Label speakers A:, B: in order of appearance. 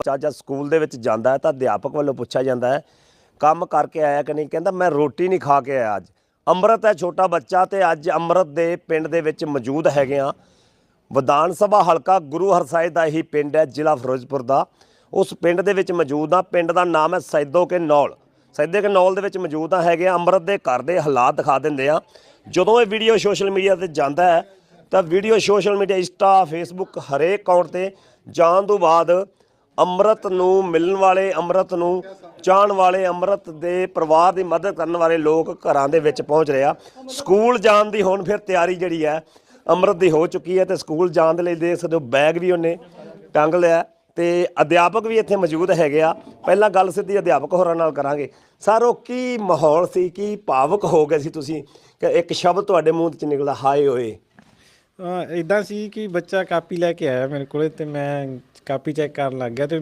A: ਬੱਚਾ ਜਦ ਸਕੂਲ ਦੇ ਵਿੱਚ ਜਾਂਦਾ ਹੈ ਤਾਂ ਅਧਿਆਪਕ ਵੱਲੋਂ ਪੁੱਛਿਆ ਜਾਂਦਾ ਹੈ, ਕੰਮ ਕਰਕੇ ਆਇਆ ਕਿ ਨਹੀਂ? ਕਹਿੰਦਾ, ਮੈਂ ਰੋਟੀ ਨਹੀਂ ਖਾ ਕੇ ਆਇਆ ਅੱਜ। ਅੰਮ੍ਰਿਤ ਹੈ ਛੋਟਾ ਬੱਚਾ ਤੇ ਅੱਜ ਅੰਮ੍ਰਿਤ ਦੇ ਪਿੰਡ ਦੇ ਵਿੱਚ ਮੌਜੂਦ ਹੈਗੇ ਆ ਵਿਧਾਨ ਸਭਾ ਹਲਕਾ ਗੁਰੂ ਹਰਸਾਏ ਦਾ ਹੀ ਪਿੰਡ ਹੈ, ਜ਼ਿਲ੍ਹਾ ਫਿਰੋਜ਼ਪੁਰ ਦਾ। ਉਸ ਪਿੰਡ ਦੇ ਵਿੱਚ ਮੌਜੂਦ ਆ ਪਿੰਡ ਦਾ ਨਾਮ ਹੈ ਸੈਦੋ ਕੇ ਨੌਲ। ਸੈਦੇ ਕੇ ਨੌਲ ਦੇ ਵਿੱਚ ਮੌਜੂਦ ਆ ਹੈਗੇ ਆ ਅੰਮ੍ਰਿਤ ਦੇ ਘਰ ਦੇ ਹਾਲਾਤ ਦਿਖਾ ਦਿੰਦੇ ਆ ਜਦੋਂ ਇਹ ਵੀਡੀਓ ਸੋਸ਼ਲ ਮੀਡੀਆ ਤੇ ਜਾਂਦਾ ਹੈ, ਤਾਂ video social media Insta, Facebook ਹਰੇਕ ਅਕਾਊਂਟ ਤੇ ਜਾਣ ਤੋਂ ਬਾਅਦ ਅੰਮ੍ਰਿਤ ਨੂੰ ਮਿਲਣ ਵਾਲੇ, ਅੰਮ੍ਰਿਤ ਨੂੰ ਚਾਹਣ ਵਾਲੇ, ਅੰਮ੍ਰਿਤ ਦੇ ਪਰਿਵਾਰ ਦੀ ਮਦਦ ਕਰਨ ਵਾਲੇ ਲੋਕ ਘਰਾਂ ਦੇ ਵਿੱਚ ਪਹੁੰਚ ਰਿਹਾ ਸਕੂਲ ਜਾਣ ਦੀ ਹੁਣ ਫਿਰ ਤਿਆਰੀ ਜਿਹੜੀ ਹੈ, ਅੰਮ੍ਰਿਤ ਦੀ ਹੋ ਚੁੱਕੀ ਹੈ ਤੇ ਸਕੂਲ ਜਾਣ ਦੇ ਲਈ ਦੇਖ ਸਕਦੇ ਹੋ ਬੈਗ ਵੀ ਉਹਨੇ ਟੰਗ ਲਿਆ ਤੇ ਅਧਿਆਪਕ ਵੀ ਇੱਥੇ ਮੌਜੂਦ ਹੈਗੇ ਆ। ਪਹਿਲਾਂ ਗੱਲ ਸਿੱਧੀ ਅਧਿਆਪਕ ਹੋਰਾਂ ਨਾਲ ਕਰਾਂਗੇ। ਸਰ, ਉਹ ਕੀ ਮਾਹੌਲ ਸੀ, ਕੀ ਭਾਵਕ ਹੋ ਗਏ ਸੀ ਤੁਸੀਂ? ਕਿ ਇੱਕ ਸ਼ਬਦ ਤੁਹਾਡੇ ਮੂੰਹ ਚ ਨਿਕਲਦਾ, ਹਾਏ ਹੋਏ
B: ਇਦਾਂ ਸੀ ਕਿ ਬੱਚਾ ਕਾਪੀ ਲੈ ਕੇ ਆਇਆ ਮੇਰੇ ਕੋਲੇ ਤੇ ਮੈਂ ਕਾਪੀ ਚੈੱਕ ਕਰਨ ਲੱਗ ਗਿਆ ਤੇ